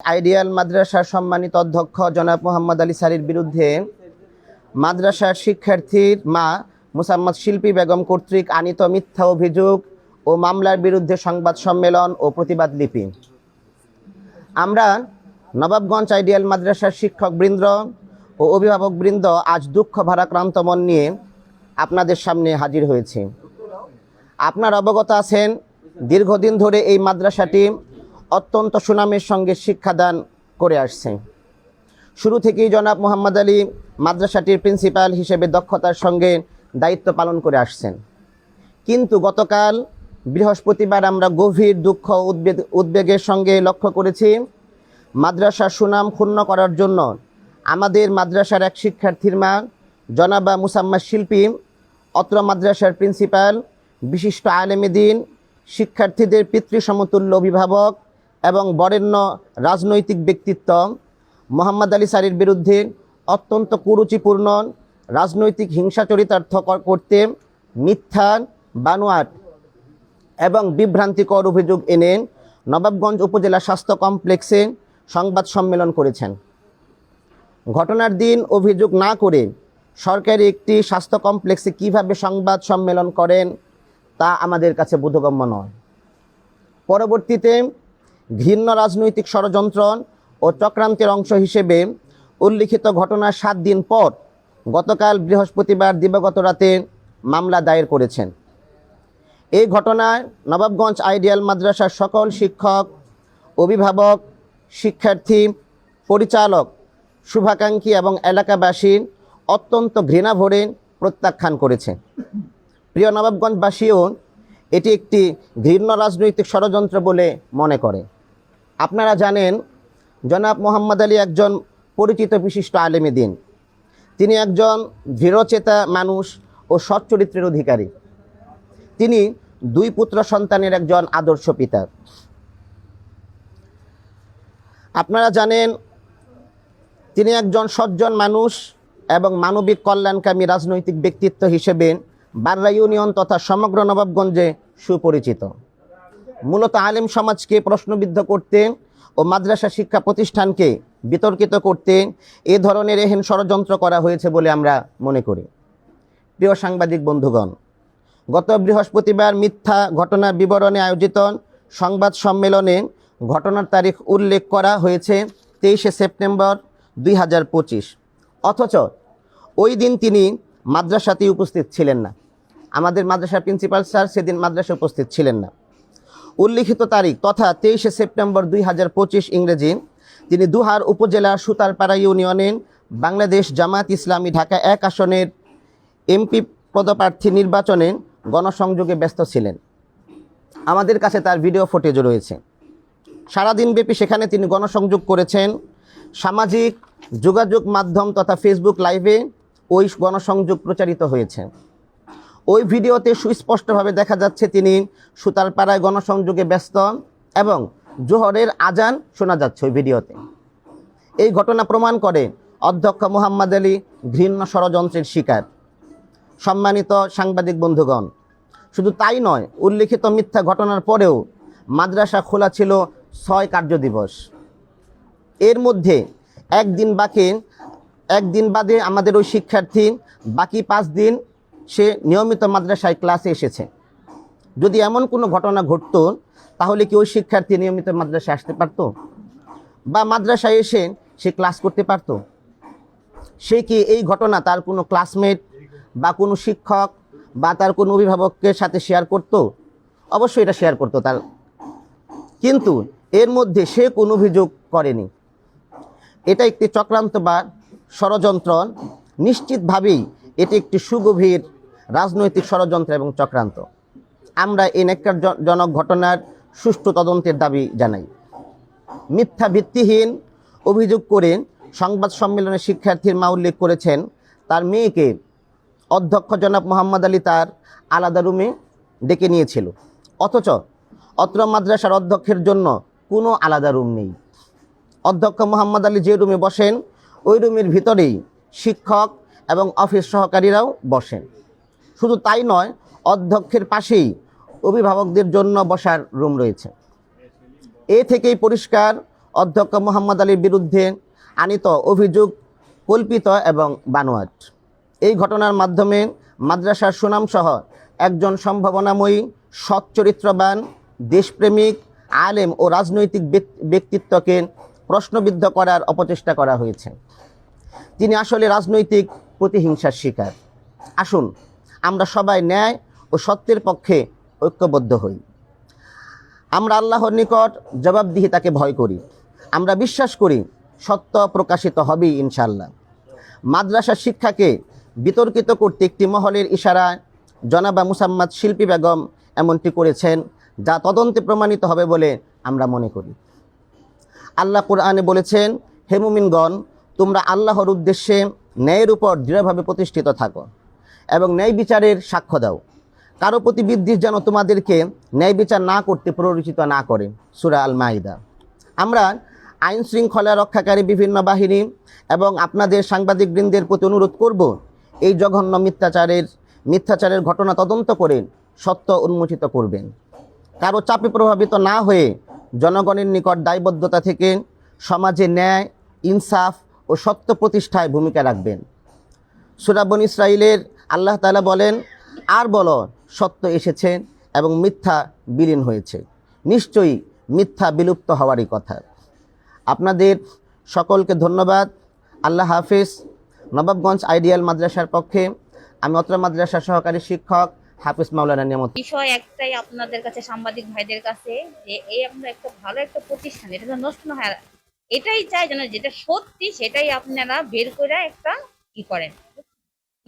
Ideal মাদ্রাসার সম্মানিত অধ্যক্ষ জনাব মোহাম্মদ আলী সারির বিরুদ্ধে মাদ্রাসার শিক্ষার্থীর মা মুসাম্মদ শিল্পী বেগম কর্তৃক আনিত মিথ্যা অভিযোগ ও মামলার বিরুদ্ধে সংবাদ সম্মেলন ও প্রতিবাদ লিপি। আমরা নবাবগঞ্জ আইডিয়াল মাদ্রাসার শিক্ষকবৃন্দ ও অভিভাবকবৃন্দ আজ দুঃখ ভারাক্রান্ত মন নিয়ে আপনাদের সামনে হাজির হয়েছি। আপনার অবগত আছেন, দীর্ঘদিন ধরে এই মাদ্রাসাটি অত্যন্ত সুনামের সঙ্গে শিক্ষাদান করে আসছে। শুরু থেকেই জনাব মোহাম্মদ আলী মাদ্রাসাটির প্রিন্সিপাল হিসেবে দক্ষতার সঙ্গে দায়িত্ব পালন করে আসছেন। কিন্তু গতকাল বৃহস্পতিবার আমরা গভীর দুঃখ উদ্বেগ, উদ্বেগের সঙ্গে লক্ষ্য করেছি মাদ্রাসার সুনাম ক্ষুণ্ণ করার জন্য আমাদের মাদ্রাসার এক শিক্ষার্থীর মা, জনাবা মুসাম্মা শিল্পী, অত্র মাদ্রাসার প্রিন্সিপাল, বিশিষ্ট আলেমেদিন শিক্ষার্থীদের পিতৃ সমতুল্য অভিভাবক এবং বরেণ্য রাজনৈতিক ব্যক্তিত্ব মোহাম্মদ আলী সারির বিরুদ্ধে অত্যন্ত কুরুচিপূর্ণ রাজনৈতিক হিংসা চরিতার্থ করতে মিথ্যা বানোয়াট এবং বিভ্রান্তিকর অভিযোগ এনে নবাবগঞ্জ উপজেলা স্বাস্থ্য কমপ্লেক্সে সংবাদ সম্মেলন করেছেন। ঘটনার দিন অভিযোগ না করে সরকারি একটি স্বাস্থ্য কমপ্লেক্সে কীভাবে সংবাদ সম্মেলন করেন তা আমাদের কাছে বোধগম্য নয়। পরবর্তীতে ঘৃণ্য রাজনৈতিক ষড়যন্ত্র ও চক্রান্তের অংশ হিসেবে উল্লিখিত ঘটনার সাত দিন পর গতকাল বৃহস্পতিবার দিবাগত রাতে মামলা দায়ের করেছেন। এই ঘটনায় নবাবগঞ্জ আইডিয়াল মাদ্রাসার সকল শিক্ষক, অভিভাবক, শিক্ষার্থী, পরিচালক, শুভাকাঙ্ক্ষী এবং এলাকাবাসী অত্যন্ত ঘৃণা ভরে প্রত্যাখ্যান করেছে। প্রিয় নবাবগঞ্জবাসীও এটি একটি ঘৃণ্য রাজনৈতিক ষড়যন্ত্র বলে মনে করে। আপনারা জানেন, জনাব মোহাম্মদ আলী একজন পরিচিত বিশিষ্ট আলেমী দিন। তিনি একজন দৃঢ়চেতা মানুষ ও সৎ চরিত্রের অধিকারী। তিনি দুই পুত্র সন্তানের একজন আদর্শ পিতা। আপনারা জানেন, তিনি একজন সজ্জন মানুষ এবং মানবিক কল্যাণকামী রাজনৈতিক ব্যক্তিত্ব হিসেবে বাররা ইউনিয়ন তথা সমগ্র নবাবগঞ্জে সুপরিচিত। মূলত আলেম সমাজকে প্রশ্নবিদ্ধ করতে ও মাদ্রাসা শিক্ষা প্রতিষ্ঠানকে বিতর্কিত করতে এ ধরনের এহেন ষড়যন্ত্র করা হয়েছে বলে আমরা মনে করি। প্রিয় সাংবাদিক বন্ধুগণ, গত বৃহস্পতিবার মিথ্যা ঘটনা বিবরণে আয়োজিত সংবাদ সম্মেলনে ঘটনার তারিখ উল্লেখ করা হয়েছে তেইশে সেপ্টেম্বর দুই হাজার পঁচিশ। অথচ ওই দিন তিনি মাদ্রাসাতেই উপস্থিত ছিলেন না। আমাদের মাদ্রাসার প্রিন্সিপাল স্যার সেদিন মাদ্রাসায় উপস্থিত ছিলেন না। উল্লিখিত তারিখ তথা তেইশে সেপ্টেম্বর দুই হাজার পঁচিশ ইংরেজি। তিনি দুহার উপজেলার সুতারপাড়া ইউনিয়নের বাংলাদেশ জামাত ইসলামী ঢাকা এক আসনের এমপি পদপ্রার্থী নির্বাচনে গণসংযোগে ব্যস্ত ছিলেন। আমাদের কাছে তার ভিডিও ফুটেজও রয়েছে। সারাদিনব্যাপী সেখানে তিনি গণসংযোগ করেছেন। সামাজিক যোগাযোগ মাধ্যম তথা ফেসবুক লাইভে ওই গণসংযোগ প্রচারিত হয়েছে। ওই ভিডিওতে সুস্পষ্টভাবে দেখা যাচ্ছে তিনি সুতারপাড়ায় গণসংযোগে ব্যস্ত এবং জোহরের আজান শোনা যাচ্ছে ওই ভিডিওতে। এই ঘটনা প্রমাণ করে অধ্যক্ষ মোহাম্মদ আলী ঘৃণ্য ষড়যন্ত্রের শিকার। সম্মানিত সাংবাদিক বন্ধুগণ, শুধু তাই নয়, উল্লিখিত মিথ্যা ঘটনার পরেও মাদ্রাসা খোলা ছিল ছয় কার্য দিবস। এর মধ্যে একদিন বাকি, একদিন বাদে আমাদের ওই শিক্ষার্থী বাকি পাঁচ দিন সে নিয়মিত মাদ্রাসায় ক্লাসে এসেছে। যদি এমন কোনো ঘটনা ঘটতো, তাহলে কি ওই শিক্ষার্থী নিয়মিত মাদ্রাসায় আসতে পারতো? বা মাদ্রাসায় এসে সে ক্লাস করতে পারতো? সে কি এই ঘটনা তার কোনো ক্লাসমেট বা কোনো শিক্ষক বা তার কোনো অভিভাবকের সাথে শেয়ার করত? অবশ্যই এটা শেয়ার করতো তার। কিন্তু এর মধ্যে সে কোনো অভিযোগ করেনি। এটা একটি চক্রান্ত বা ষড়যন্ত্র। নিশ্চিতভাবেই এটি একটি সুগভীর রাজনৈতিক ষড়যন্ত্র এবং চক্রান্ত। আমরা এই জনক ঘটনার সুষ্ঠু তদন্তের দাবি জানাই। মিথ্যা ভিত্তিহীন অভিযোগ করে সংবাদ সম্মেলনে শিক্ষার্থীর মা উল্লেখ করেছেন, তার মেয়েকে অধ্যক্ষ জনাব মোহাম্মদ আলী তার আলাদা রুমে ডেকে নিয়েছিল। অথচ অত্র মাদ্রাসার অধ্যক্ষের জন্য কোনো আলাদা রুম নেই। অধ্যক্ষ মোহাম্মদ আলী যে রুমে বসেন, ওই রুমের ভিতরেই শিক্ষক এবং অফিস সহকারীরাও বসেন। শুধু তাই নয়, অধ্যক্ষের পাশেই অভিভাবকদের জন্য বসার রুম রয়েছে। এ থেকেই পরিষ্কার, অধ্যক্ষ মোহাম্মদ আলীর বিরুদ্ধে আনিত অভিযোগ কল্পিত এবং বানোয়াট। এই ঘটনার মাধ্যমে মাদ্রাসার সুনামসহ একজন সম্ভাবনাময়ী সৎ চরিত্রবান দেশপ্রেমিক, আলেম ও রাজনৈতিক ব্যক- ব্যক্তিত্বকে প্রশ্নবিদ্ধ করার অপচেষ্টা করা হয়েছে। তিনি আসলে রাজনৈতিক প্রতিহিংসার শিকার। আসুন আমরা সবাই ন্যায় ও সত্যের পক্ষে ঐক্যবদ্ধ হই। আমরা আল্লাহর নিকট জবাবদিহিতাকে ভয় করি। আমরা বিশ্বাস করি সত্য প্রকাশিত হবেই ইনশাল্লাহ মাদ্রাসা শিক্ষাকে বিতর্কিত করতে একটি মহলের ইশারায় জনাবা মুসাম্মদ শিল্পী বেগম এমনটি করেছেন, যা তদন্তে প্রমাণিত হবে বলে আমরা মনে করি। আল্লাহ কোরআনে বলেছেন হেমুমিনগণ তোমরা আল্লাহর উদ্দেশ্যে ন্যায়ের উপর দৃঢ়ভাবে প্রতিষ্ঠিত থাকো। এবং ন্যায় বিচারের সাক্ষ্য দাও। কারও প্রতি বিদ্বেষ যেন তোমাদেরকে ন্যায় বিচার না করতে প্ররোচিত না করে। সুরা আল মাহিদা আমরা আইন শৃঙ্খলা রক্ষাকারী বিভিন্ন বাহিনী এবং আপনাদের সাংবাদিকবৃন্দের প্রতি অনুরোধ করব, এই জঘন্য মিথ্যাচারের মিথ্যাচারের ঘটনা তদন্ত করে সত্য উন্মোচিত করবেন। কারও চাপে প্রভাবিত না হয়ে জনগণের নিকট দায়বদ্ধতা থেকে সমাজে ন্যায়, ইনসাফ ও সত্য প্রতিষ্ঠায় ভূমিকা রাখবেন। সুরাবন ইসরায়েলের আল্লাহ তালা বলেন, আর বলো, সত্য এসেছে এবং মিথ্যা বিলীন হয়েছে। নিশ্চয়ই মিথ্যা বিলুপ্ত হওয়ারই কথা। আপনাদের সকলকে ধন্যবাদ। আল্লাহ হাফিজ। নবাবগঞ্জ আইডিয়াল মাদ্রাসার পক্ষে আমি অত্র মাদ্রাসার সহকারী শিক্ষক হাফিজ মাওলানা নিয়ামত। বিষয় একটাই আপনাদের কাছে, সাংবাদিক ভাইদের কাছে, যে এই আপনার একটা ভালো একটা প্রতিষ্ঠান, এটা নষ্ট না হয়। এটাই চাই যেন যেটা সত্যি সেটাই আপনারা বের করে একটা কি করেন।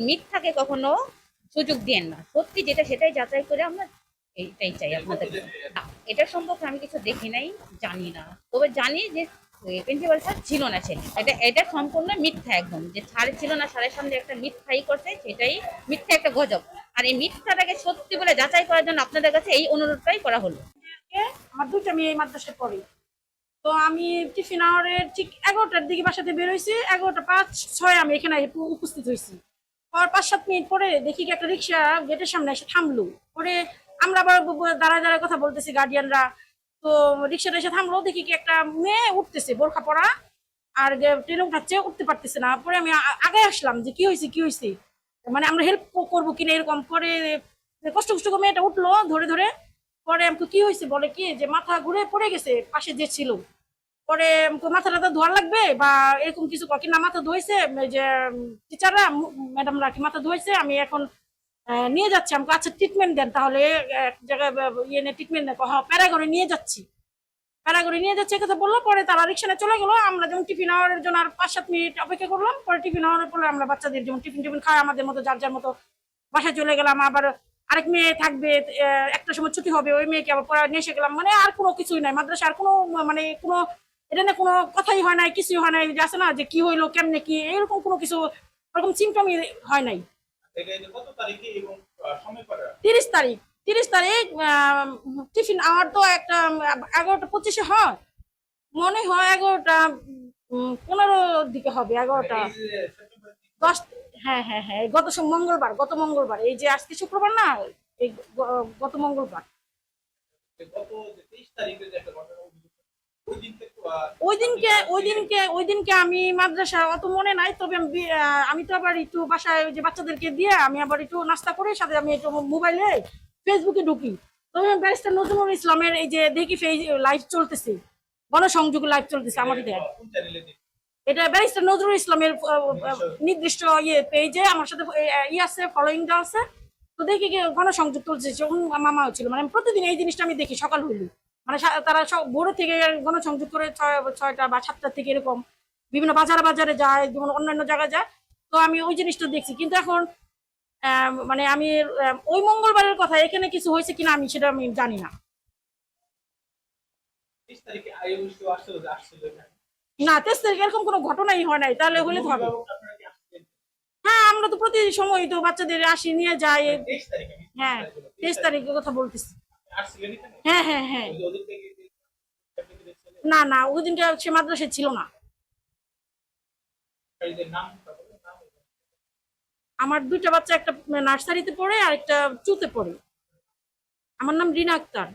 মিথ্যাকে কখনো সুযোগ দিয়েন না। সত্যি যেটা সেটাই যাচাই করে আমরা এইটাই চাই আপনাদের এটার সম্পর্কে আমি কিছু দেখি নাই জানি না। তবে জানি যে প্রিন্সিপাল স্যার ছিল না ছেলে এটা এটা সম্পূর্ণ মিথ্যা একদম যে স্যার ছিল না স্যারের সামনে একটা মিথ্যাই করছে সেটাই মিথ্যা একটা গজব। আর এই মিথ্যাটাকে সত্যি বলে যাচাই করার জন্য আপনাদের কাছে এই অনুরোধটাই করা হলো। আমার মেয়ে এই মাদ্রাসায় পড়ি। তো আমি টিফিন আওয়ারের ঠিক এগারোটার দিকে বাসাতে বেরোইছি এগারোটা পাঁচ ছয় আমি এখানে উপ- উপস্থিত হয়েছি। পর পাঁচ, সাত মিনিট পরে দেখি কি একটা রিক্সা গেটের সামনে এসে থামলো। পরে আমরা আবার দাঁড়ায় দাঁড়ায় কথা বলতেছি গার্ডিয়ানরা তো রিক্সাটা এসে থামলো, দেখি কি একটা মেয়ে উঠতেছে বোরখা পরা, আর ট্রেনে উঠাচ্ছে, উঠতে পারতেছে না। পরে আমি আগে আসলাম যে কি হয়েছে কি হয়েছে মানে আমরা হেল্প করব কিনা এরকম। পরে কষ্ট কষ্ট মেয়েটা উঠল ধরে ধরে। পরে আমাকে কি হয়েছে বলে কি, যে মাথা ঘুরে পড়ে গেছে, পাশে যে ছিল। পরে মাথা টাথা ধোয়া লাগবে বা এরকম কিছু কি না মাথা ধুয়েছে যে টিচাররা ম্যাডামরা কি মাথা ধুয়েছে, আমি এখন নিয়ে যাচ্ছি। আমাকে আচ্ছা ট্রিটমেন্ট দেন তাহলে, এক জায়গায় ইয়ে নিয়ে ট্রিটমেন্ট দেন হ্যাঁ প্যারাগনে নিয়ে যাচ্ছি। প্যারাগনে নিয়ে যাচ্ছে কথা বলল, পরে তারা রিক্সানে চলে গেলো, আমরা যেমন টিফিন আওয়ারের জন্য আর পাঁচ সাত মিনিট অপেক্ষা করলাম, পরে টিফিন আওয়ারের পরে আমরা বাচ্চাদের যেমন টিফিন টিফিন খাই আমাদের মতো যার যার মতো বাসায় চলে গেলাম, আবার আরেক মেয়ে থাকবে একটা সময় ছুটি হবে, ওই মেয়েকে আবার পরে নিয়ে এসে গেলাম মানে আর কোনো কিছুই নাই মাদ্রাসা আর কোনো মানে কোনো এটা না কোনো কথাই হয় নাই কিছুই হয় নাই যে আছে না যে কি হইল কেমনে কি এরকম কোনো কিছু ওরকম সিমটমই হয় নাই। তিরিশ তারিখ তিরিশ তারিখ টিফিন আমার তো একটা এগারোটা পঁচিশে হয়। মনে হয় এগারোটা উম, পনেরোর দিকে হবে এগারোটা। দশ হ্যাঁ হ্যাঁ হ্যাঁ গত মঙ্গলবার গত মঙ্গলবার এই যে আজকে শুক্রবার না এই গত মঙ্গলবার। গত তারিখে যে একটা ঘটনা অভিযোগ ওই দিনকে ওই দিনকে ওই দিনকে আমি মাদ্রাসা অত মনে নাই তবে আমি তো আবার একটু বাসায় ওই যে বাচ্চাদেরকে দিয়ে আমি আবার একটু নাস্তা করে সাথে আমি একটু মোবাইলে ফেসবুকে ঢুকি। তবে ব্যারিস্টার নজরুল ইসলামের এই যে দেখি লাইভ চলতেছে গণসংযোগ লাইভ চলতেছে আমাদের এটা ব্যারিস্টার নজরুল ইসলামের নির্দিষ্ট ইয়ে পেজে আমার সাথে আহ, ই আছে ফলোয়িং দেওয়া আছে। তো দেখি গণসংযোগ চলছে মামা ছিল। মানে প্রতিদিন এই জিনিসটা আমি দেখি সকাল হইলে মানে তারা সব ভোরে থেকে গণসংযোগ করে ছয় ছয়টা বা সাতটা থেকে এরকম বিভিন্ন বাজারে বাজারে যায় যেমন অন্যান্য জায়গায় যায়। তো আমি ওই জিনিসটা দেখছি। কিন্তু এখন মানে আমি ওই মঙ্গলবারের কথা এখানে কিছু হয়েছে কিনা আমি সেটা আমি জানি না। না তেইশ তারিখ এরকম কোনো ঘটনাই হয় নাই তাহলে হলে হবে। হ্যাঁ আমরা তো প্রতি সময় তো বাচ্চাদের আসি নিয়ে যাই। হ্যাঁ তেইশ তারিখের কথা বলতেছি। হ্যাঁ হ্যাঁ হ্যাঁ না না ওই দিনকে সে মাদ্রাসা ছিল না। আমার দুইটা বাচ্চা একটা নার্সারিতে পড়ে আর একটা চুতে পড়ে। আমার নাম রিনা আক্তার।